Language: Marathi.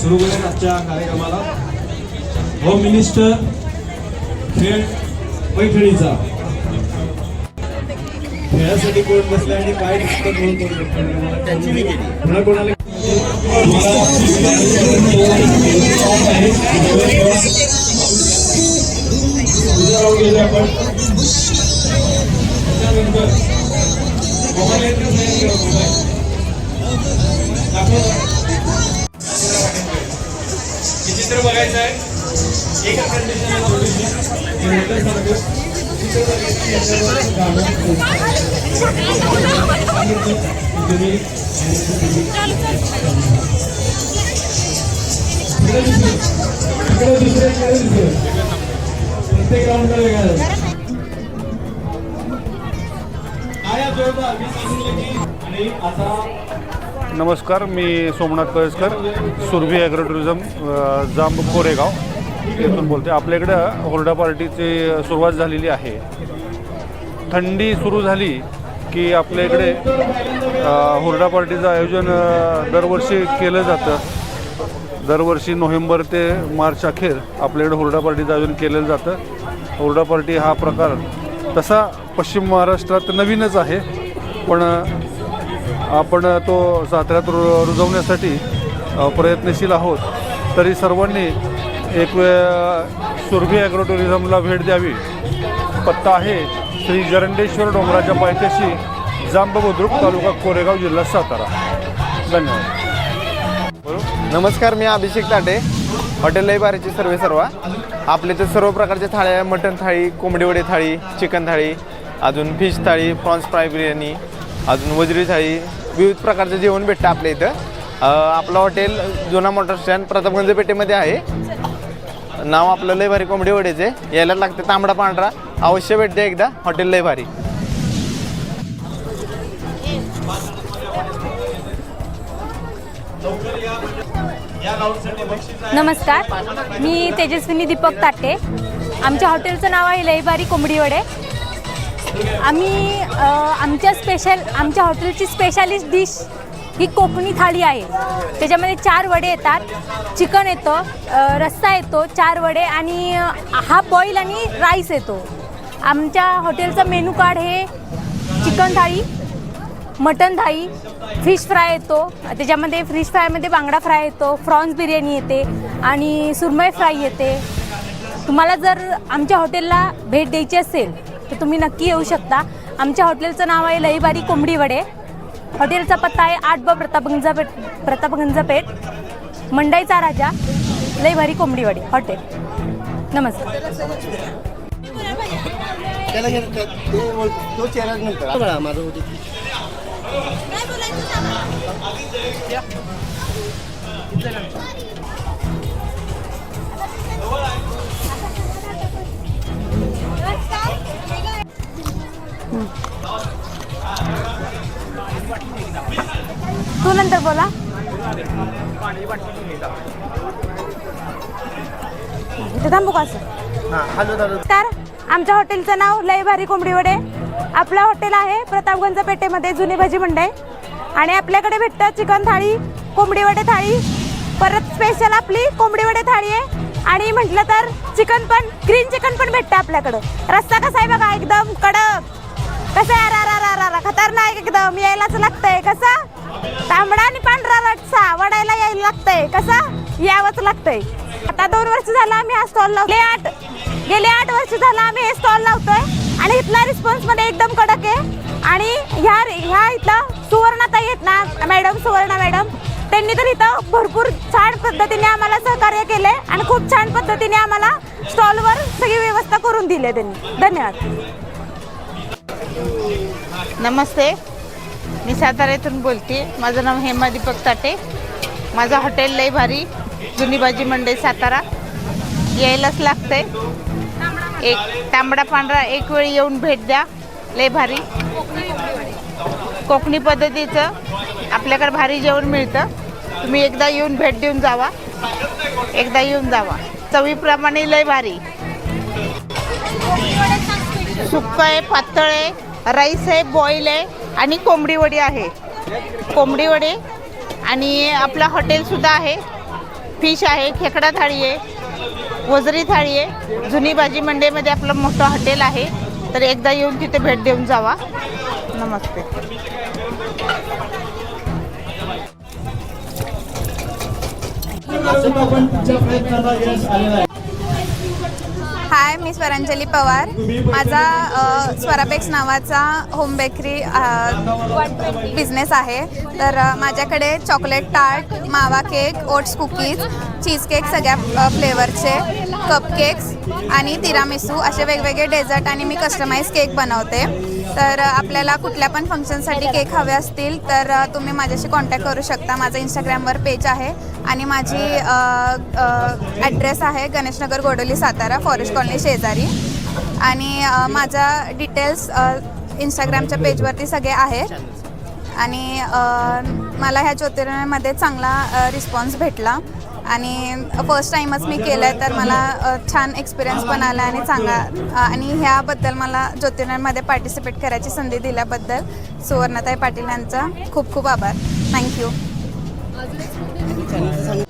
सुरू करेन आजच्या कार्यक्रमाला. होम मिनिस्टर खेळ पैठणीचा. खेळासाठी कोण बसले आणि काय कोण कोणाला गेले आपण. त्यानंतर मोबाईल येत चित्र बघायचं आहे. एका आया जोरदार. मी सांगितलं की आणि आता नमस्कार मी सोमनाथ कळसकर सुरभी ॲग्रो टुरिझम जांब कोरेगाव येथून बोलते आपल्याकडं होर्डा पार्टीची सुरुवात झालेली आहे. थंडी सुरू झाली की आपल्या इकडे होर्डा हुरडा पार्टीचं आयोजन दरवर्षी केलं जातं. दरवर्षी नोव्हेंबर ते मार्च अखेर आपल्याकडे होर्डा पार्टीचं आयोजन केलं जातं. हुरडा पार्टी हा प्रकार तसा पश्चिम महाराष्ट्रात नवीनच आहे. पण आपण तो साताऱ्यात रु रुजवण्यासाठी प्रयत्नशील आहोत. तरी सर्वांनी एक सुरभी ॲग्रो टुरिझमला भेट द्यावी. पत्ता आहे श्री जरंडेश्वर डोंगराच्या पायथ्याशी जांब बुद्रुक तालुका कोरेगाव जिल्हा सातारा. धन्यवाद. नमस्कार मी अभिषेक ताटे हॉटेल लईबारीचे सर्वे सर्वा. आपल्या इथे सर्व प्रकारच्या थाळ्या आहे मटण थाळी कोंबडीवडे थाळी चिकन थाळी अजून fish thali prawns fry biryani अजून वजरी थाळी विविध प्रकारचं जेवण भेटतं आपल्या इथं. आपलं हॉटेल जुना मोटर स्टँड प्रतापगंज पेठेमध्ये आहे. नाव आपलं लयभारी कोंबडी वडेचे यायला लागते तांबडा पांढरा. अवश्य भेट द्या एकदा. हॉटेल लयभारी नमस्कार. मी तेजस्विनी दीपक ताटे. आमच्या हॉटेलचं नाव आहे लईबारी कोंबडी वडे. आम्ही आमच्या स्पेशल आमच्या हॉटेलची स्पेशालिस्ट डिश ही कोकणी थाळी आहे. त्याच्यामध्ये चार वडे येतात चिकन येतं रस्सा येतो चार वडे आणि हाफ हा बॉईल आणि राईस येतो. आमच्या हॉटेलचं मेनू कार्ड हे chicken thali mutton thali fish fry येतो. त्याच्यामध्ये फिश फ्रायमध्ये बांगडा फ्राय येतो फ्रॉन्स बिर्याणी येते आणि सुरमई फ्राय येते. तुम्हाला जर आमच्या हॉटेलला भेट द्यायची असेल तर तुम्ही नक्की येऊ शकता. आमच्या हॉटेलचं नाव आहे लईबारी कोंबडी वडे हॉटेलचा पत्ता आहे आठ ब प्रतापगंजा पेठ प्रतापगंजा पेठ मंडईचा राजा लईबारी कोंबडी वडे हॉटेल. नमस्कार. त्याला घे- ते- ते- तो चेहरा नंतर. बघा माझं होते तू नंतर बोला. इथे थांबू का असं? हां नमस्कार आमच्या हॉटेलचं नाव लय भारी कोंबडी वडे. आपलं हॉटेल आहे प्रतापगंज पेठेमध्ये जुनी भाजी मंडई. आणि आपल्याकडे भेटतं चिकन थाळी कोंबडी वडे थाळी. परत स्पेशल आपली कोंबडी वडे थाळी आहे. आणि म्हटलं तर चिकन पण ग्रीन चिकन पण भेटतं आपल्याकडं. रस्ता कसा आहे बघा एकदम कडक. कसं आहे? रा खतरनाक एकदम. यायलाच लागतंय. कसा? तांबडा आणि पांढरा रटसा वडायला यायला लागतंय. कसा? यावंच लागतंय. आता दोन वर्ष झालं आम्ही हा स्टॉल लावले आठ गेले आठ वर्ष झालं आम्ही हे स्टॉल लावतोय. आणि इथला रिस्पॉन्समध्ये एकदम कडक आहे. आणि ह्या ह्या इथला सुवर्णाताई आहेत ना मॅडम सुवर्णा मॅडम त्यांनी तर इथं भरपूर छान पद्धतीने आम्हाला सहकार्य केले आणि खूप छान पद्धतीने आम्हाला स्टॉलवर सगळी व्यवस्था करून दिली त्यांनी. धन्यवाद. नमस्ते. मी सातारा येथून बोलते. माझं नाव हेमा दीपक ताटे. माझं हॉटेल लय भारी. जुनी भाजी मंडई सातारा. यायलाच लागतंय. एक तांबडा पांढरा एक वेळी येऊन भेट द्या. लय भारी. कोकणी पद्धतीचं. आपल्याकडे भारी जेवण मिळतं. तुम्ही एकदा येऊन भेट देऊन जावा. एकदा येऊन जावा. चवीप्रमाणे लय भारी. सुक्क आहे पातळ आहे राईस आहे बॉईल आहे आणि कोंबडी वडी आहे. कोंबडी वडे आणि आपलं हॉटेलसुद्धा आहे. फिश आहे खेकडा थाळी आहे वजरी थाळी आहे. जुनी भाजी मंडईमध्ये आपलं मोठं हॉटेल आहे. तर एकदा येऊन तिथे भेट देऊन जावा. नमस्ते. हाय मी स्वरांजली पवार. माझा अ, स्वराबेक्स नावाचा होम बेकरी बिझनेस आहे. तर माझ्याकडे chocolate tart mawa cake oats cookies cheese cake सगळ्या फ्लेवरचे कप केक्स आणि तिरामिसू असे वेगवेगळे डेझर्ट आणि मी कस्टमाइज केक बनवते. तर आपल्याला कुठल्या पण फंक्शनसाठी केक हवे असतील तर तुम्ही माझ्याशी कॉन्टॅक्ट करू शकता. माझं इंस्टाग्रामवर पेज आहे. आणि माझी ॲड्रेस आहे गणेशनगर गोडोली सातारा फॉरेस्ट कॉलनी शेजारी. आणि माझा डिटेल्स इंस्टाग्रामच्या पेजवरती सगळे आहेत. आणि मला ह्या ज्योतिर्लिंगामध्ये चांगला रिस्पॉन्स भेटला. आणि फर्स्ट टाईमच मी केलं आहे तर मला छान एक्सपिरियन्स पण आला आणि चांगला आणि ह्याबद्दल मला ज्योतिर्लिंगामध्ये पार्टिसिपेट करायची संधी दिल्याबद्दल सुवर्णताई पाटील यांचा खूप खूप आभार. थँक्यू आज